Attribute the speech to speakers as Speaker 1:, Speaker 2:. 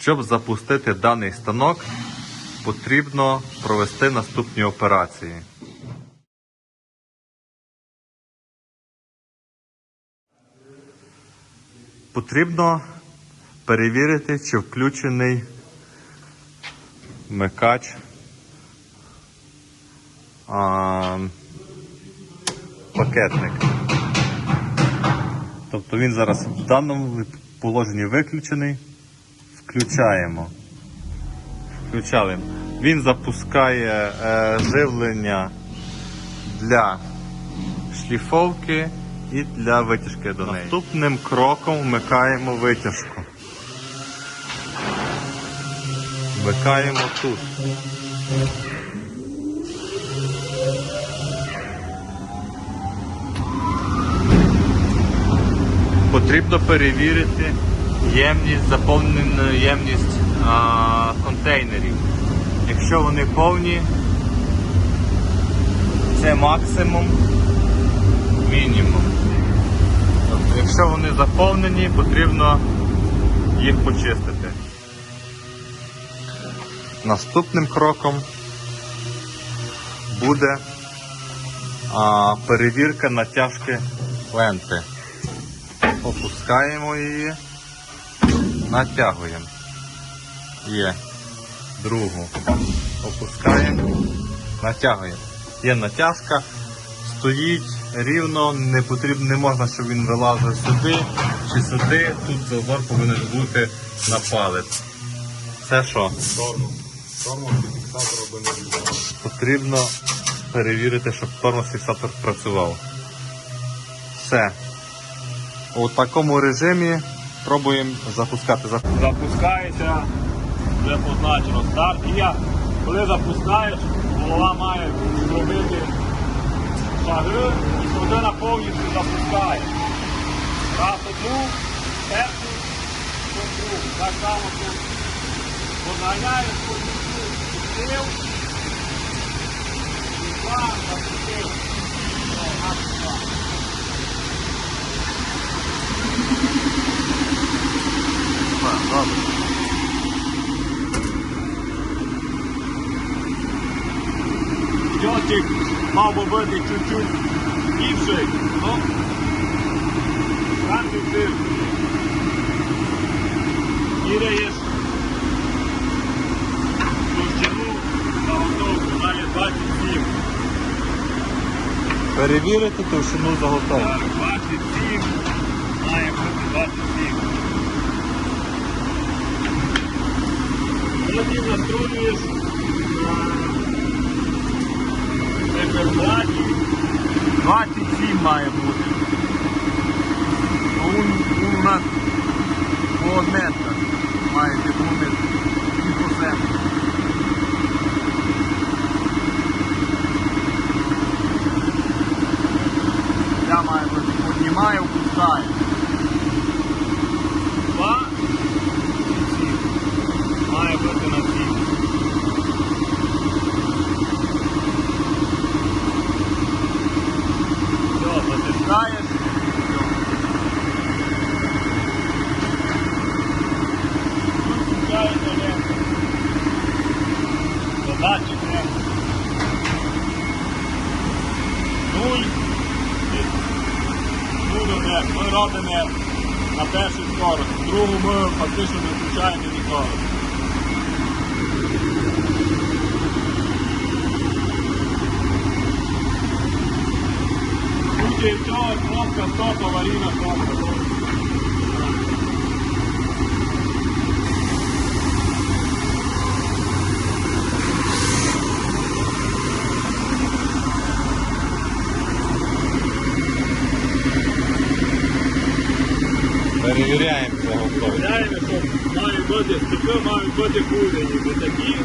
Speaker 1: Щоб запустити даний станок, потрібно провести наступні операції. Потрібно перевірити, чи включений вмикач а, пакетник. Тобто він зараз в даному положенні виключений. Включаємо. Включали. Він запускає е, живлення для шліфовки і для витяжки до неї. Наступним кроком вмикаємо витяжку. Вмикаємо тут. Потрібно перевірити ємність, заповнену ємність а, контейнерів. Якщо вони повні, це максимум, мінімум. Тобто, якщо вони заповнені, потрібно їх почистити. Наступним кроком буде а, перевірка натяжки ленти. Опускаємо її, натягуємо. Є. Другу. Опускаємо, натягуємо. Є натяжка, стоїть рівно, не потрібно, не можна, щоб він вилазив сюди чи сюди. Тут зазор повинен бути на палець. Це що?
Speaker 2: Тормоз. Тормоз і фіксатор відбував.
Speaker 1: Потрібно перевірити, щоб тормоз-фіксатор працював. Все. У такому режимі пробуємо запускати.
Speaker 3: Запускається, вже позначено старт. І я, коли запускаєш, голова має зробити шаги і людина повністю запускає. Раз одну, першу, другу. Так само тут подганяєш, потім пустив, і два запустив. Йотик мав би бути чуть-чуть більший, ну, там ти. Міряєш товщину заготовку, далі 27.
Speaker 1: Перевірити товщину заготовки.
Speaker 3: Так, 27, має бути 27. Настроюєш на циферблаті 27 має бути.
Speaker 1: У, у нас по метрах має бути і по себе.
Speaker 3: Я маю бути піднімаю, опускаю. Два і сім. Має бути на сім. Все, ленту. Нуль. Ми, ми робимо на першу скорость, другу ми фактично не включаємо ніколи. Будь цього кнопка стоп, аварійна кнопка.
Speaker 1: Перевіряємо
Speaker 3: що мають бути, степи мають бути не такі,